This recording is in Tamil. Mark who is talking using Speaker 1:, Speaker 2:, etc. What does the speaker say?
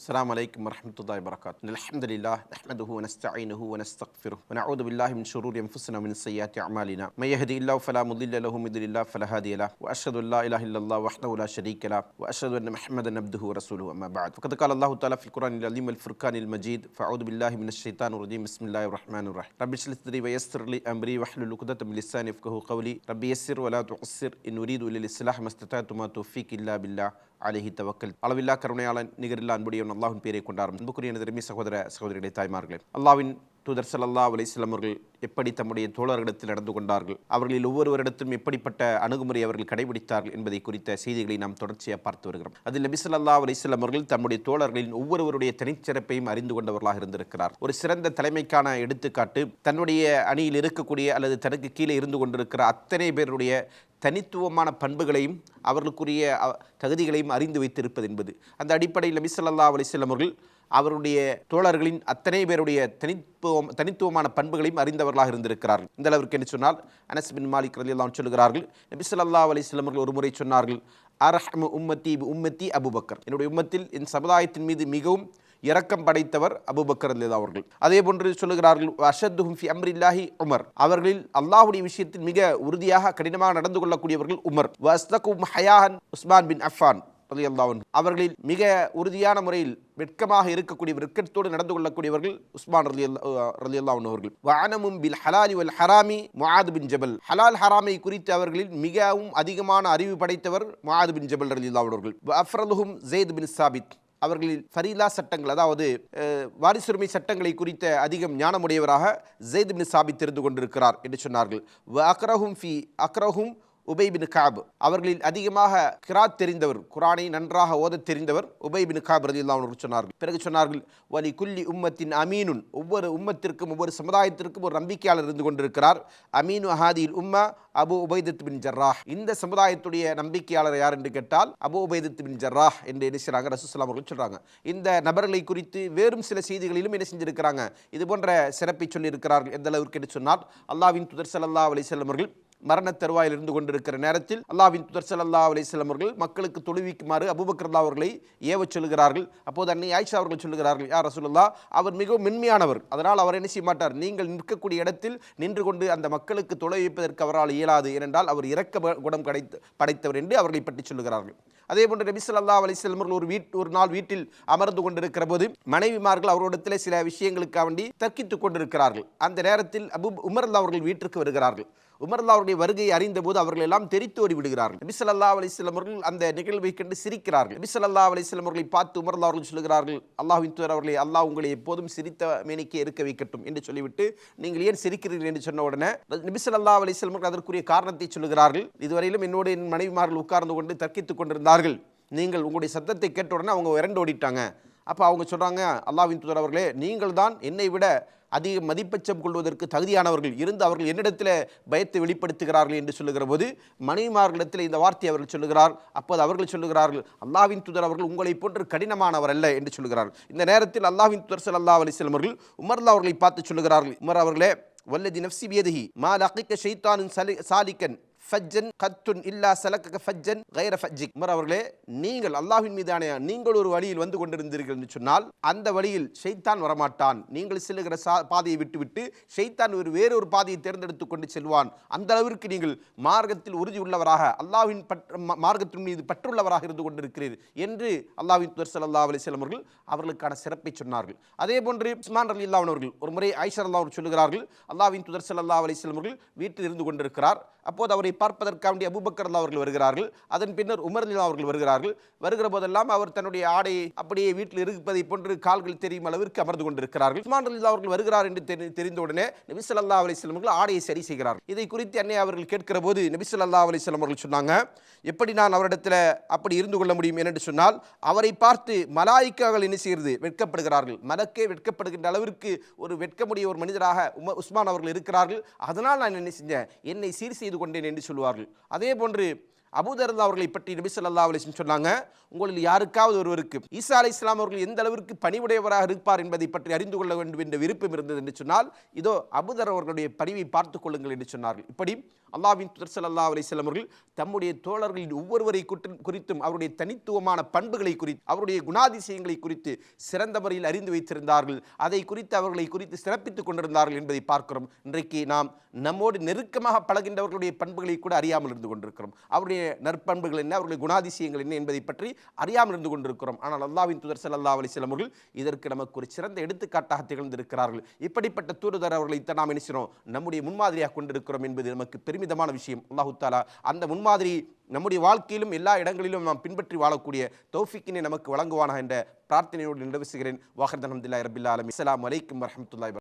Speaker 1: السلام عليكم ورحمة الله وبركاته. الحمد لله نحمده ونستعينه ونستغفره ونعوذ بالله من شرور أنفسنا ومن سيئات أعمالنا. من يهدي الله فلا مضل له ومن يضلل فلا هادي له. وأشهد أن لا إله إلا الله وحده لا شريك له وأشهد أن محمدا عبده ورسوله. أما بعد فقد قال الله تعالى في القرآن العظيم الفرقان المجيد فأعوذ بالله من الشيطان الرجيم. بسم الله الرحمن الرحيم. رب اشرح صدري ويسر لي أمري واحلل عقدة من لساني يفقهوا قولي. ربي يسر ولا تعسر إن أريد إلا الإصلاح ما استطعت ما توفيق إلا بالله. அலஹி தவக்கல். அளவில்லா கருணையாளன் நிகரில்லா அன்புடையவன் அல்லாஹின் பேரை கொண்டாரும். அன்புக்குரிய எனது சகோதர சகோதரிகளை தாய்மார்களே அல்லாவின் தூதர் சல்லா அலிஸ்லாம் அவர்கள் எப்படி தம்முடைய தோழர்களிடத்தில் நடந்து கொண்டார்கள் அவர்களில் ஒவ்வொருவரிடத்திலும் எப்படிப்பட்ட அணுகுமுறை அவர்கள் கடைபிடித்தார்கள் என்பதை குறித்த செய்திகளை நாம் தொடர்ச்சியாக பார்த்து வருகிறோம். அதில் நபி ஸல்லல்லாஹு அலைஹி அவர்கள் தம்முடைய தோழர்களின் ஒவ்வொருவருடைய தனிச்சிறப்பையும் அறிந்து கொண்டவர்களாக இருந்திருக்கிறார். ஒரு சிறந்த தலைமைக்கான எடுத்துக்காட்டு தன்னுடைய அணியில் இருக்கக்கூடிய அல்லது தனக்கு கீழே இருந்து கொண்டிருக்கிற அத்தனை பேருடைய தனித்துவமான பண்புகளையும் அவர்களுக்குரிய தகுதிகளையும் அறிந்து வைத்திருப்பது என்பது. அந்த அடிப்படையில் நபி சொல்லா அலைஹி அவர்கள் அவருடைய தோழர்களின் அத்தனை பேருடைய தனித்துவம் தனித்துவமான பண்புகளையும் அறிந்தவர்களாக இருந்திருக்கிறார்கள். இந்த அளவிற்கு என்று சொன்னால் அனஸ் பின் மாலிக் ரலியல்லாஹு சொல்கிறார்கள் நபி சொல்லா அலைஹி அவர்கள் ஒரு முறை சொன்னார்கள் அரஹ்மு உம்மத்தி உம்மத்தி அபுபக்கர். என்னுடைய உம்மத்தில் என் சமுதாயத்தின் மீது மிகவும் இரக்கம் படைத்தவர் அபுபக்கர் அல்லது அவர்கள். அதே போன்று சொல்லுகிறார்கள் அஷத்துஹும் ஃபி அம்ரில்லாஹி உமர். அவர்களில் அல்லாஹுடைய விஷயத்தில் மிக உறுதியாக கடினமாக நடந்து கொள்ளக்கூடியவர்கள் உமர். வஸ்தகும் ஹயாஹன் உஸ்மான் பின் அஃபான் அவர்களில் மிக உறுதியான முறையில் வெட்கமாக இருக்கக்கூடிய வெட்கத்தோடு நடந்து கொள்ளக்கூடியவர்கள் உஸ்மான் ரலியல்லாஹு அன்ஹு அவர்கள். வானமும் பில் ஹலாலி வல் ஹராமி முஹாது பின் ஜபல். ஹலால் ஹராமை குறித்து அவர்களில் மிகவும் அதிகமான அறிவு படைத்தவர் முஹாது பின் ஜபல் ரலி அன்ஹு அவர்கள். அஃப்ரலுஹும் ஜெயித் பின் சாபித் அவர்களில் ஃபரீலா சட்டங்கள் அதாவது வாரிசுரிமை சட்டங்களை குறித்த அதிகம் ஞானமுடையவராக ஜெயித் பின் சாபித் தெரிந்து கொண்டிருக்கிறார் என்று சொன்னார்கள். வ அக்ரஹும் ஃபி அக்ரஹும் உபைபின் காபு காப். அவர்களில் அதிகமாக கிராத் தெரிந்தவர் குரானை நன்றாக ஓதத் தெரிந்தவர் உபைபின் காப் ரதியுல்லா அவர்கள் சொன்னார்கள். பிறகு சொன்னார்கள் வலி குல்லி உம்மத்தின் அமீனுன். ஒவ்வொரு உம்மத்திற்கும் ஒவ்வொரு சமுதாயத்திற்கும் ஒரு நம்பிக்கையாளர் இருந்து கொண்டிருக்கிறார். அமீனு அஹாதில் உம்மா அபு உபைதத் பின் ஜர்ராஹ். இந்த சமுதாயத்துடைய நம்பிக்கையாளர் யார் என்று கேட்டால் அபு உபைதத் பின் ஜர்ராஹ் என்று என்ன செய்றாங்க? ரசூசலாம் அவர்கள் சொல்றாங்க. இந்த நபர்களை குறித்து வேறும் சில செய்திகளிலும் என்ன செஞ்சிருக்கிறாங்க? இது போன்ற சிறப்பை சொல்லியிருக்கிறார்கள் எந்த அளவிற்கு என்று சொன்னால் அல்லாவின் துதர் சல்லா அலி வஸல்லம் அவர்கள் மரண தருவாயில் இருந்து கொண்டிருக்கிற நேரத்தில் அல்லாவின் துதர் சல்லா அலிஸ்லாம் அவர்கள் மக்களுக்கு தொழுவிக்குமாறு அபுபக்ரல்லா அவர்களை ஏவச் சொல்லுகிறார்கள். அப்போது அன்னை ஆயிஷா அவர்கள் சொல்லுகிறார்கள் யார் ரசூலுல்லாஹ் அவர் மிகவும் மென்மையானவர். அதனால் அவர் என்ன செய்ய மாட்டார்? நீங்கள் நிற்கக்கூடிய இடத்தில் நின்று கொண்டு அந்த மக்களுக்கு தொலைவிப்பதற்கு அவரால் இயலாது. ஏனென்றால் அவர் இறக்க குணம் கிடைத்து படைத்தவர் என்று அவர்களை பற்றி சொல்லுகிறார்கள். அதே போன்று நபி சொல்லா அலைஹி அவர்கள் ஒரு வீட் ஒரு நாள் வீட்டில் அமர்ந்து கொண்டிருக்கிற போது மனைவிமார்கள் அவரிடத்தில் சில விஷயங்களுக்காக வேண்டி தர்க்கித்துக் கொண்டிருக்கிறார்கள். அந்த நேரத்தில் அபு உமர் அவர்கள் வீட்டிற்கு வருகிறார்கள். உமர்லா அவருடைய வருகையை அறிந்தபோது அவர்கள் எல்லாம் தெரித்தோடி விடுகிறார்கள் நபி ஸல்லல்லாஹு அலைஹி வஸல்லம் அவர்கள் அந்த நிகழ்வை கண்டு சிரிக்கிறார்கள். நபி ஸல்லல்லாஹு அலைஹி வஸல்லம் அவர்களை பார்த்து உமர்லா அவர்கள் சொல்லுகிறார்கள் அல்லாஹின் தூர் அவர்களை அல்லாஹ் உங்களை எப்போதும் சிரித்த மேனிக்கே இருக்க வைக்கட்டும் என்று சொல்லிவிட்டு நீங்கள் ஏன் சிரிக்கிறீர்கள்? என்று சொன்ன உடனே நபி ஸல்லல்லாஹு அலைஹி வஸல்லம் அவர்கள் அதற்குரிய காரணத்தை சொல்லுகிறார்கள். இதுவரையிலும் என்னோட என் மனைவிமார்கள் உட்கார்ந்து கொண்டு தர்க்கித்துக் கொண்டிருந்தார்கள். நீங்கள் உங்களுடைய சத்தத்தை கேட்ட உடனே அவங்க விரண்டு ஓடிட்டாங்க. அப்போ அவங்க சொல்கிறாங்க அல்லாவின் தூதர் அவர்களே நீங்கள் தான் என்னை விட அதிக மதிப்பச்சம் கொள்வதற்கு தகுதியானவர்கள் இருந்து அவர்கள் என்னிடத்தில் பயத்தை வெளிப்படுத்துகிறார்கள் என்று சொல்லுகிற போது மனைவிமார்களிடத்தில் இந்த வார்த்தையை அவர்கள் சொல்லுகிறார். அப்போது அவர்கள் சொல்லுகிறார்கள் அல்லாவின் துதர் அவர்கள் உங்களை போன்று கடினமானவர் அல்ல என்று சொல்லுகிறார்கள். இந்த நேரத்தில் அல்லாஹ்வின் துதர் ஸல்லல்லாஹு அலைஹி அவர்கள் உமர்லா அவர்களை பார்த்து சொல்லுகிறார்கள். உமர் அவர்களே வல்லதி நப்சி பியதிஹி மா லகிக்க ஷெய்தானின் சலி சாலிக்கன் ஃபஜ்ஜன் கத்துன் இல்லா சலக்க ஃபஜ்ஜன் கைர ஃபஜ்ஜிக். உமர் அவர்களே நீங்கள் அல்லாஹின் மீதான நீங்கள் ஒரு வழியில் வந்து கொண்டிருந்தீர்கள் என்று சொன்னால் அந்த வழியில் ஷைத்தான் வரமாட்டான். நீங்கள் செல்லுகிற சா பாதையை விட்டுவிட்டு ஷைத்தான் ஒரு வேறொரு பாதையை தேர்ந்தெடுத்து கொண்டு செல்வான். அந்த அளவிற்கு நீங்கள் மார்க்கத்தில் உறுதி உள்ளவராக அல்லாஹ்வின் பற்று மார்க்கத்தின் மீது பற்றுள்ளவராக இருந்து கொண்டிருக்கிறீர் என்று அல்லாஹ்வின் துவர் சல்லா அலைஹி அவர்கள் அவர்களுக்கான சிறப்பை சொன்னார்கள். அதே போன்று உஸ்மான் ரலி அவர்கள் ஒரு முறை ஐஷர் அல்லாஹ் சொல்லுகிறார்கள் அல்லாஹ்வின் துதர் சல்லா அலைஹி அவர்கள் வீட்டில் இருந்து கொண்டிருக்கிறார். அப்போது அவரை பார்ப்பதற்காக வேண்டிய அவர்கள் வருகிறார்கள். அதன் பின்னர் உமர் அவர்கள் வருகிறார்கள். வருகிற போதெல்லாம் அவர் தன்னுடைய ஆடையை அப்படியே வீட்டில் இருப்பதை போன்று கால்கள் தெரியும் அளவிற்கு அமர்ந்து கொண்டிருக்கிறார்கள். உஸ்மான் ரலியல்லாஹு அவர்கள் வருகிறார் என்று தெரி- தெரிந்த உடனே நபி ஸல்லல்லாஹு அலைஹி அவர்கள் ஆடையை சரி செய்கிறார்கள். இதை குறித்து அன்னை அவர்கள் கேட்கிற போது நபி ஸல்லல்லாஹு அலைஹி அவர்கள் சொன்னாங்க எப்படி நான் அவரிடத்தில் அப்படி இருந்து கொள்ள முடியும்? என்று சொன்னால் அவரை பார்த்து மலாய்க்காக என்ன செய்கிறது? வெட்கப்படுகிறார்கள். மலக்கே வெட்கப்படுகின்ற அளவிற்கு ஒரு வெட்கமுடைய ஒரு மனிதராக உம உஸ்மான் அவர்கள் இருக்கிறார்கள். அதனால் நான் என்ன செஞ்சேன்? என்னை சீர் செய்து கொண்டேன் என்று சொல்வார்கள் அதே போன்று அபுதர்லா அவர்களை பற்றி நபி சொல்லா அலைஹி சொன்னாங்க உங்களில் யாருக்காவது ஒருவருக்கு ஈசா அலி இஸ்லாம் அவர்கள் எந்த அளவிற்கு பணிவுடையவராக இருப்பார் என்பதை பற்றி அறிந்து கொள்ள வேண்டும் என்ற விருப்பம் இருந்தது என்று சொன்னால் இதோ அபுதர் அவர்களுடைய பணிவை பார்த்துக் கொள்ளுங்கள் என்று சொன்னார்கள். இப்படி அல்லாஹ்வின் துதர் சல்லா அலைஹி அவர்கள் தம்முடைய தோழர்களின் ஒவ்வொருவரை குறித்தும் அவருடைய தனித்துவமான பண்புகளை குறித்து அவருடைய குணாதிசயங்களை குறித்து சிறந்த முறையில் அறிந்து வைத்திருந்தார்கள். அதை குறித்து அவர்களை குறித்து சிறப்பித்துக் கொண்டிருந்தார்கள் என்பதை பார்க்கிறோம். இன்றைக்கு நாம் நம்மோடு நெருக்கமாக பழகின்றவர்களுடைய பண்புகளை கூட அறியாமல் இருந்து கொண்டிருக்கிறோம். அவருடைய நற்பண்புகள் என்ன அவர்களுடைய குணாதிசயங்கள் என்ன என்பதை பற்றி அறியாமல் இருந்து கொண்டிருக்கிறோம். ஆனால் அல்லாவின் தூதர் சல்லா அலி வஸல்லம் அவர்கள் இதற்கு நமக்கு ஒரு சிறந்த எடுத்துக்காட்டாக திகழ்ந்திருக்கிறார்கள். இப்படிப்பட்ட தூதுதர் அவர்களை நாம் நினைச்சிரோம் நம்முடைய முன்மாதிரியாக கொண்டிருக்கிறோம் என்பது நமக்கு பெருமிதமான விஷயம். அல்லாஹு தாலா அந்த முன்மாதிரி நம்முடைய வாழ்க்கையிலும் எல்லா இடங்களிலும் நாம் பின்பற்றி வாழக்கூடிய தௌஃபிக்கினை நமக்கு வழங்குவானா என்ற பிரார்த்தனையோடு நிறைவு செய்கிறேன் வாஹர் அஹமதுல்லாஹி ரபில் ஆலமி அஸ்ஸலாமு அலைக்கும்